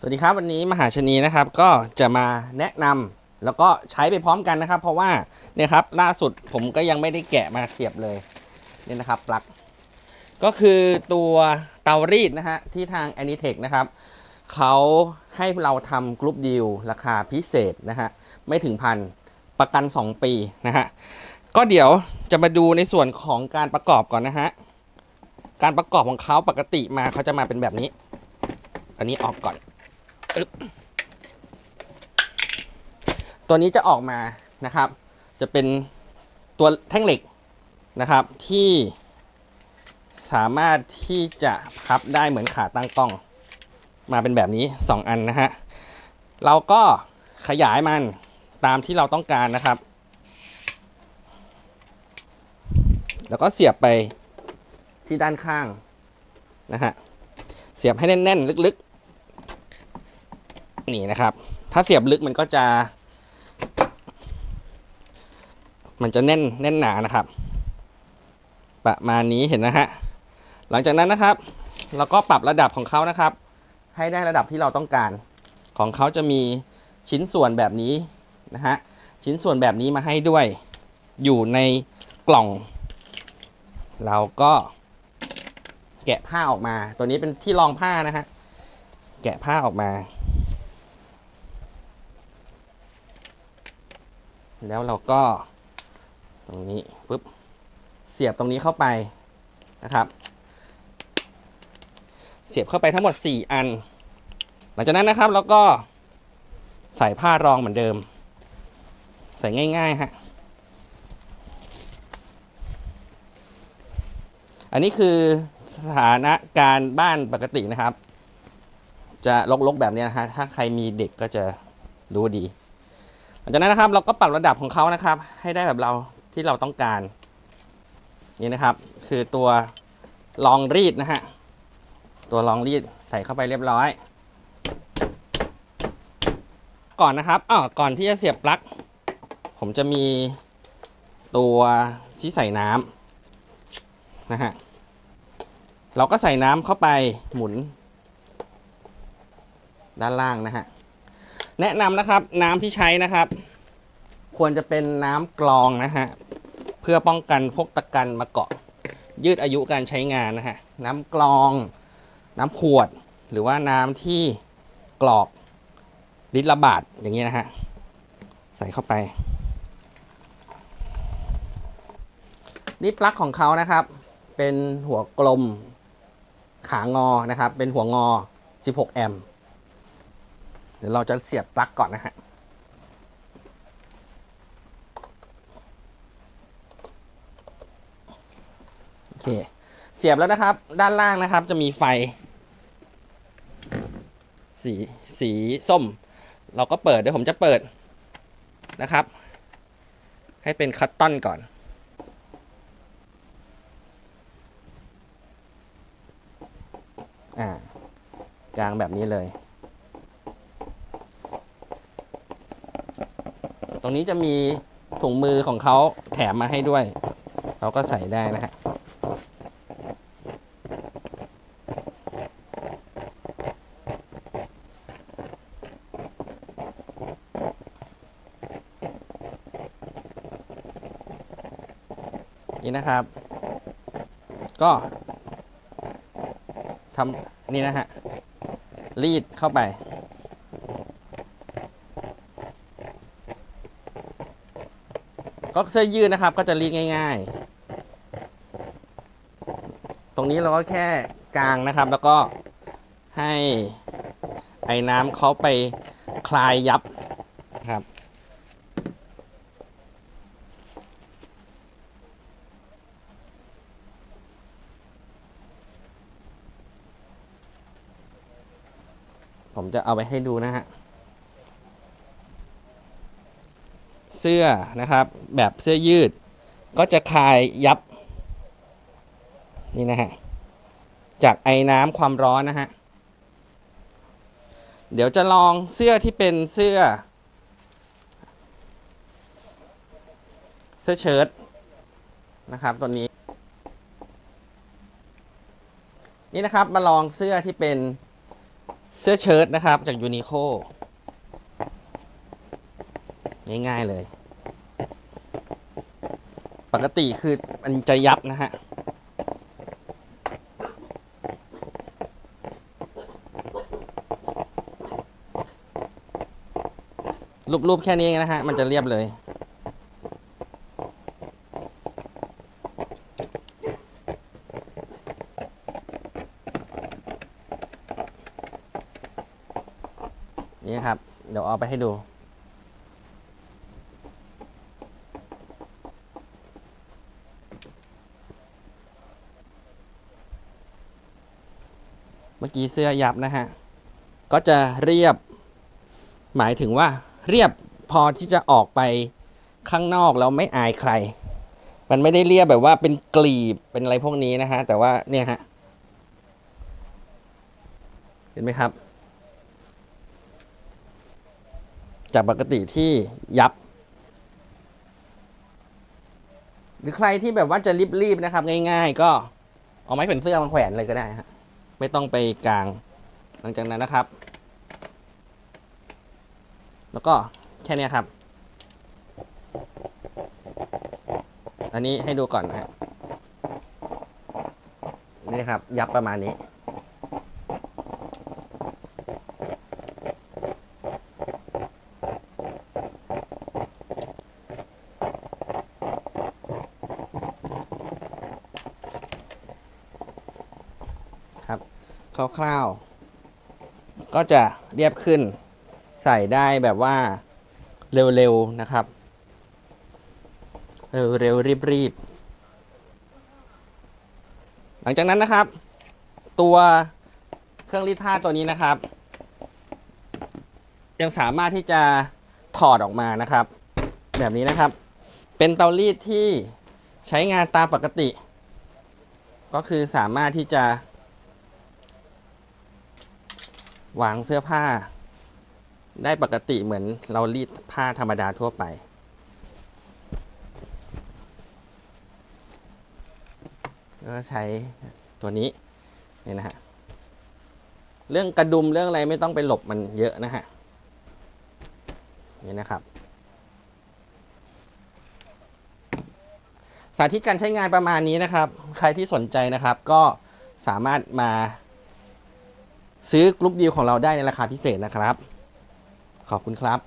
สวัสดีครับวันนี้มหาชนีนะครับก็จะมาแนะนำแล้วก็ใช้ไปพร้อมกันนะครับ เพราะว่าเนี่ยครับล่าสุดผมก็ยังไม่ได้แกะมาเสียบเลยนี่นะครับปลั๊กก็คือตัวเตารีดนะฮะที่ทาง a n i t e c h นะครับเขาให้เราทำกรุ๊ปดีลราคาพิเศษนะฮะไม่ถึงพันประกัน 2 ปีนะฮะก็เดี๋ยวจะมาดูในส่วนของการประกอบก่อนนะฮะการประกอบของเขาปกติมาเขาจะมาเป็นแบบนี้ อันนี้ออกก่อน ตัวนี้จะออกมานะครับ จะเป็นตัวแท่งเหล็กนะครับที่สามารถที่จะพับได้เหมือนขาตั้งกล้อง มาเป็นแบบนี้ 2 อันนะฮะ เราก็ขยายมันตามที่เราต้องการนะครับ แล้วก็เสียบไปที่ด้านข้างนะฮะ เสียบให้แน่นๆ ลึกๆ นี่นะครับ ถ้าเสียบลึกมันก็จะ มันจะแน่นแน่นหนานะครับ ประมาณนี้เห็นนะฮะหลังจากนั้นนะครับ เราก็ปรับระดับของเขานะครับ ให้ได้ระดับที่เราต้องการ ของเขาจะมีชิ้นส่วนแบบนี้นะฮะชิ้นส่วนแบบนี้มาให้ด้วย อยู่ในกล่อง เราก็แกะผ้าออกมา ตัวนี้เป็นที่รองผ้านะฮะ แกะผ้าออกมา แล้วเราก็ ตรงนี้ปุ๊บเสียบตรงนี้เข้าไปนะครับ เสียบเข้าไปทั้งหมด 4 อัน หลังจากนั้นนะครับเราก็ใส่ผ้ารองเหมือนเดิม ใส่ง่ายๆฮะอันนี้คือสถานะการบ้านปกตินะครับ จะลกๆแบบนี้นะฮะถ้าใครมีเด็กก็จะรู้ดี ลังจากนั้นนะครับเราก็ปรับระดับของเขานะครับ ให้ได้แบบเราที่เราต้องการ นี่นะครับ คือตัวรองรีดนะฮะตัวรองรีดใส่เข้าไปเรียบร้อย ก่อนนะครับอ๋อก่อนที่จะเสียบปลั๊กผมจะมีตัวที่ใส่น้ำนะฮะเราก็ใส่น้ำเข้าไปหมุน ด้านล่างนะฮะ แนะนำนะครับน้ำที่ใช้นะครับ ควรจะเป็นน้ำกรองนะฮะเพื่อป้องกันพวกตะกันมาเกาะ ยืดอายุการใช้งานนะฮะน้ำกรอง น้ำขวด หรือว่าน้ำที่กรอกลิตรละบาทอย่างนี้นะฮะใส่เข้าไป นี่ปลั๊กของเขานะครับ เป็นหัวกลมขางอนะครับ เป็นหัวงอ 16 แอมป์ เดี๋ยวเราจะเสียบปลั๊กก่อนนะฮะ โอเค เสียบแล้วนะครับ ด้านล่างนะครับจะมีไฟ สีสีส้ม เราก็เปิดเดี๋ยวผมจะเปิดนะครับ ให้เป็นคัตตอนก่อนอ่ากลางแบบนี้เลย ตรงนี้จะมีถุงมือของเขาแถมมาให้ด้วย เราก็ใส่ได้นะฮะนี่นะครับ ก็ทำนี่นะฮะรีดเข้าไป ก็เสื้อยืดนะครับ ก็จะรีดง่าย ๆ ตรงนี้เราก็แค่กลางนะครับ แล้วก็ให้ไอ้น้ำเขาไปคลายยับนะครับผมจะเอาไปให้ดูนะฮะ เสื้อนะครับ แบบเสื้อยืด ก็จะคลายยับ นี่นะฮะ จากไอ้น้ำความร้อนนะฮะ เดี๋ยวจะลองเสื้อที่เป็นเสื้อ เสื้อเชิ้ตนะครับตัวนี้ นี่นะครับมาลองเสื้อที่เป็นเสื้อเชิ้ตนะครับ จากยูนิโค ง่ายๆเลย ปกติคือมันจะยับนะฮะ รูปๆแค่นี้นะฮะ มันจะเรียบเลยนี่ครับ เดี๋ยวเอาไปให้ดู เมื่อกี้เสื้อยับนะฮะ ก็จะเรียบ หมายถึงว่าเรียบพอที่จะออกไปข้างนอกแล้วไม่อายใคร มันไม่ได้เรียบแบบว่าเป็นกลีบเป็นอะไรพวกนี้นะฮะ แต่ว่าเนี่ยฮะ เห็นไหมครับ จากปกติที่ยับ หรือใครที่แบบว่าจะรีบๆนะครับ ง่าย ๆ ก็เอาไม้แขวนเสื้อมาแขวนเลยก็ได้ฮะ ไม่ต้องไปกลาง หลังจากนั้นนะครับ แล้วก็แค่นี้ครับ อันนี้ให้ดูก่อนนะฮะนี่ครับ ยับประมาณนี้ ครับคร่าวๆ ก็จะเรียบขึ้นใส่ได้แบบว่าเร็วๆนะครับ เร็วๆรีบๆ หลังจากนั้นนะครับ ตัวเครื่องรีดผ้าตัวนี้นะครับ ยังสามารถที่จะถอดออกมานะครับ แบบนี้นะครับ เป็นเตารีดที่ใช้งานตามปกติ ก็คือสามารถที่จะ วางเสื้อผ้า ได้ปกติเหมือนเรารีดผ้าธรรมดาทั่วไป ก็ใช้ตัวนี้นี่นะฮะ เรื่องกระดุมเรื่องอะไรไม่ต้องไปหลบมันเยอะนะฮะ นี่นะครับ สาธิตการใช้งานประมาณนี้นะครับ ใครที่สนใจนะครับก็สามารถมา ซื้อกรุ๊ปดีลของเราได้ในราคาพิเศษนะครับ ขอบคุณครับ